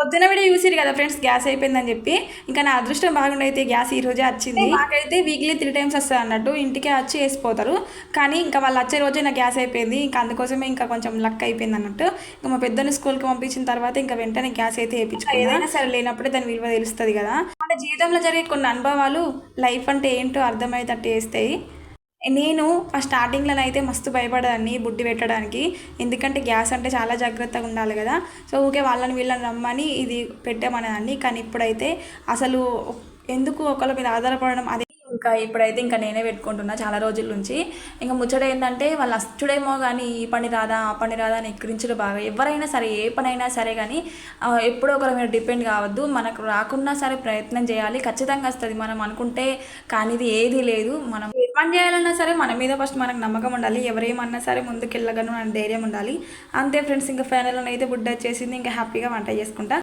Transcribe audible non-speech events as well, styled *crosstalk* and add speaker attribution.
Speaker 1: పొద్దున వీడియో చూసిరు కదా ఫ్రెండ్స్ గ్యాస్ అయిపోయిందని చెప్పి. ఇంకా నా అదృష్టం బాగుండి అయితే గ్యాస్ ఈ రోజే వచ్చింది. *laughs* మాకైతే వీక్లీ త్రీ టైమ్స్ వస్తుంది అన్నట్టు ఇంటికే వచ్చి వేసిపోతారు. కానీ ఇంకా వాళ్ళు వచ్చే రోజే నా గ్యాస్ అయిపోయింది. ఇంకా అందుకోసమే ఇంకా కొంచెం లక్ అయిపోయింది అన్నట్టు. ఇంకా మా పెద్దని స్కూల్కి పంపించిన తర్వాత ఇంకా వెంటనే గ్యాస్ అయితే వేయించుకున్నా. ఏదైనా సరే లేనప్పుడే దాని విలువ తెలుస్తుంది కదా. మన జీవితంలో జరిగే కొన్ని అనుభవాలు లైఫ్ అంటే ఏంటో అర్థమయ్యేటట్టు చేస్తాయి. నేను ఆ స్టార్టింగ్లో అయితే మస్తు భయపడదాన్ని బుడ్డి పెట్టడానికి. ఎందుకంటే గ్యాస్ అంటే చాలా జాగ్రత్తగా ఉండాలి కదా. సో ఊకే వాళ్ళని వీళ్ళని రమ్మని ఇది పెట్టామనేదాన్ని. కానీ ఇప్పుడైతే అసలు ఎందుకు ఒకళ్ళ మీద ఆధారపడడం అది ఇంకా ఇప్పుడైతే ఇంకా నేనే పెట్టుకుంటున్నా చాలా రోజుల నుంచి. ఇంకా ముచ్చట ఏంటంటే వాళ్ళు అచ్చుడేమో కానీ ఈ పని రాదా ఆ పని రాదా అని ఎక్కిరించడం బాగా. ఎవరైనా సరే ఏ పని అయినా సరే కానీ ఎప్పుడో ఒకరి మీద డిపెండ్ కావద్దు. మనకు రాకున్నా సరే ప్రయత్నం చేయాలి. ఖచ్చితంగా వస్తుంది. మనం అనుకుంటే కానిది ఇది ఏది లేదు. మనం పని చేయాలన్నా సరే మన మీద ఫస్ట్ మనకు నమ్మకం ఉండాలి. ఎవరేమన్నా సరే ముందుకు వెళ్ళగలను అని ధైర్యం ఉండాలి. అంతే ఫ్రెండ్స్ ఇంకా ఫైనల్ అయితే బుడ్డ వచ్చేసింది. ఇంకా హ్యాపీగా వంట చేసుకుంటా.